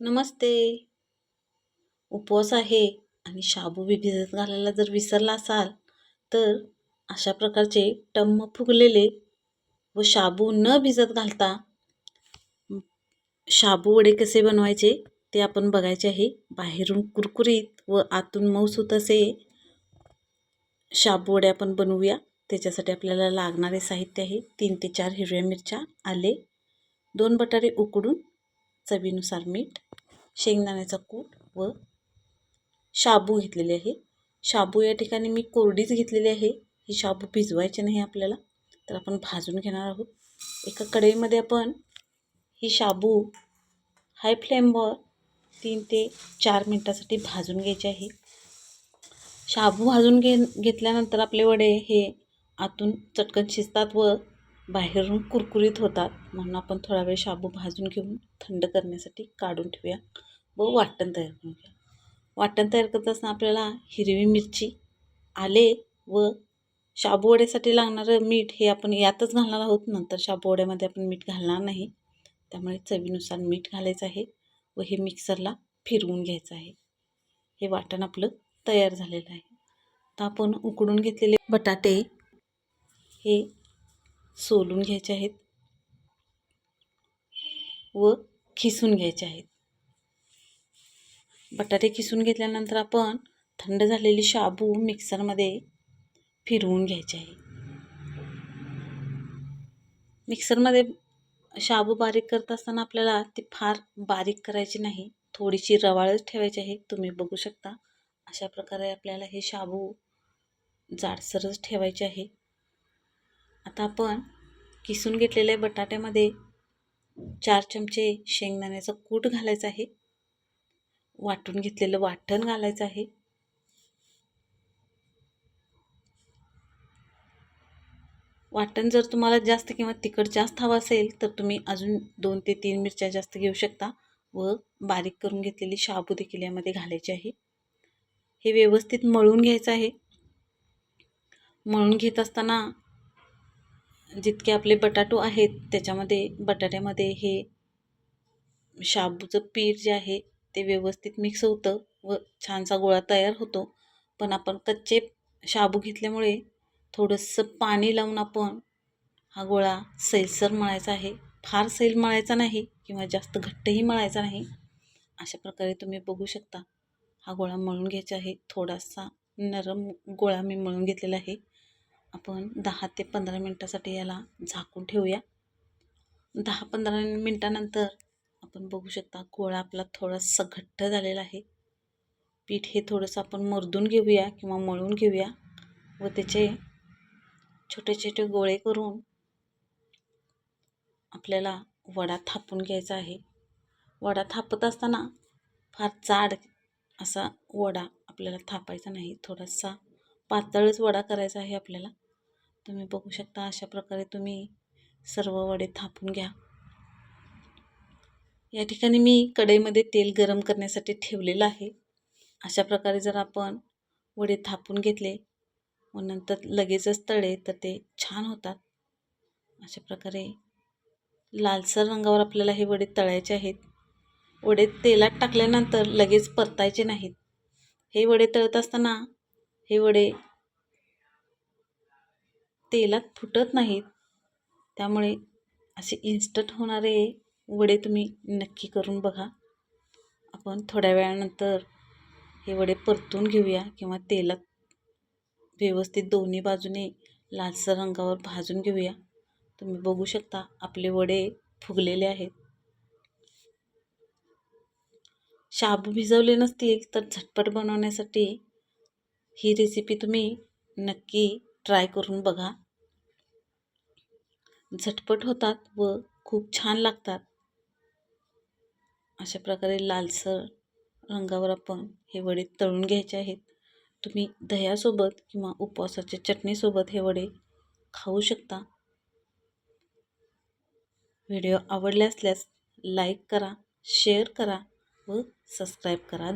नमस्ते. उपवास आहे आणि शाबू बी भिजत घालायला जर विसरला असाल तर अशा प्रकारचे टम्म फुगलेले व शाबू न भिजत घालता शाबू वडे कसे बनवायचे ते आपण बघायचे आहे. बाहेरून कुरकुरीत व आतून मऊसूत असे शाबू वडे आपण बनवूया. त्याच्यासाठी आपल्याला लागणारे साहित्य आहे तीन ते चार हिरव्या मिरच्या आले दोन बटाटे उकडून चवीनुसार मीठ शेंगदाण्याचा कूट व शाबू घेतलेले आहे. शाबू या ठिकाणी मी कोरडीच घेतलेली आहे. ही शाबू भिजवायची नाही आपल्याला तर आपण भाजून घेणार आहोत. एका कढईमध्ये आपण ही शाबू हाय फ्लेमवर तीन ते चार मिनटासाठी भाजून घ्यायचे आहे. शाबू भाजून घे घेतल्यानंतर आपले वडे हे आतून चटकन शिजतात व बाहेरून कुरकुरीत होतात. म्हणून आपण थोडा वेळ शाबू भाजून घेऊन थंड करण्यासाठी काढून ठेवूया व वाटण तयार करून घ्या वाटण तयार करत असताना आपल्याला हिरवी मिरची आले व शाबूवड्यासाठी लागणारं मीठ हे आपण यातच घालणार आहोत. नंतर शाबूवड्यामध्ये आपण मीठ घालणार नाही. त्यामुळे चवीनुसार मीठ घालायचं आहे व हे मिक्सरला फिरवून घ्यायचं आहे. हे वाटण आपलं तयार झालेलं आहे. तर आपण उकडून घेतलेले बटाटे हे सोलून घ्यायचे आहेत व खिसून घ्यायचे आहेत. बटाटे खिसून घेतल्यानंतर आपण थंड झालेली शाबू मिक्सरमध्ये फिरवून घ्यायचे आहे. मिक्सरमध्ये शाबू बारीक करत असताना आपल्याला ते फार बारीक करायची नाही. थोडीशी रवाळच ठेवायची आहे. तुम्ही बघू शकता अशा प्रकारे आपल्याला हे शाबू जाडसरच ठेवायचे आहे. आता आपण किसून घेतलेल्या बटाट्यामध्ये चार चमचे शेंगदाण्याचं कूट घालायचं आहे. वाटून घेतलेलं वाटण घालायचं आहे. वाटण जर तुम्हाला जास्त किंवा तिखट जास्त हवं असेल तर तुम्ही अजून दोन ते तीन मिरच्या जास्त घेऊ शकता व बारीक करून घेतलेली शाबू देखील यामध्ये घालायची आहे. हे व्यवस्थित मळून घ्यायचं आहे. मळून घेत असताना जितके आपले बटाटो आहेत त्याच्यामध्ये बटाट्यामध्ये हे शाबूचं पीठ जे आहे ते व्यवस्थित मिक्स होतं व छानसा गोळा तयार होतो. पण आपण कच्चे शाबू घेतल्यामुळे थोडंसं पाणी लावून आपण हा गोळा सैलसर मळायचा आहे. फार सैल मळायचा नाही किंवा जास्त घट्टही मळायचा नाही. अशा प्रकारे तुम्ही बघू शकता. हा गोळा मळून घ्यायचा आहे. थोडासा नरम गोळा मी मळून घेतलेला आहे. आपण दहा ते पंधरा मिनटासाठी याला झाकून ठेवूया. दहा पंधरा मिनटानंतर आपण बघू शकता गोळा आपला थोडासा घट्ट झालेला आहे. पीठ हे थोडंसं आपण मर्दून घेऊया किंवा मळून घेऊया व त्याचे छोटे छोटे गोळे करून आपल्याला वडा थापून घ्यायचा आहे. वडा थापत असताना फार जाड असा वडा आपल्याला थापायचा नाही. थोडासा पातळच वडा करायचा आहे आपल्याला. तुम्ही बघू शकता अशा प्रकारे तुम्ही सर्व वडे थापून घ्या. या ठिकाणी मी कढईमध्ये तेल गरम करण्यासाठी ठेवलेलं आहे. अशा प्रकारे जर आपण वडे थापून घेतले व नंतर लगेचच तळे तर ते छान होतात. अशा प्रकारे लालसर रंगावर आपल्याला हे वडे तळायचे आहेत. वडे तेलात टाकल्यानंतर लगेच परतायचे नाहीत. हे वडे तळत असताना हे वडे तेलात फुटत नाहीत. त्यामुळे असे इन्स्टंट होणारे वडे तुम्ही नक्की करून बघा. आपण थोड्या वेळानंतर हे वडे परतून घेऊया किंवा तेलात व्यवस्थित दोन्ही बाजूने लालसर रंगावर भाजून घेऊया. तुम्ही बघू शकता आपले वडे फुगलेले आहेत. शाबू भिजवले नसतील तर झटपट बनवण्यासाठी ही रेसिपी तुम्ही नक्की ट्राय करून बघा. झटपट होतात व खूप छान लागतात. अशा प्रकारे लालसर रंगावर आपण हे वडे तळून घ्यायचे आहेत. तुम्ही दह्यासोबत किंवा उपवासाच्या चटणीसोबत हे वडे खाऊ शकता. व्हिडिओ आवडले असल्यास लाईक करा शेअर करा व सबस्क्राईब करा.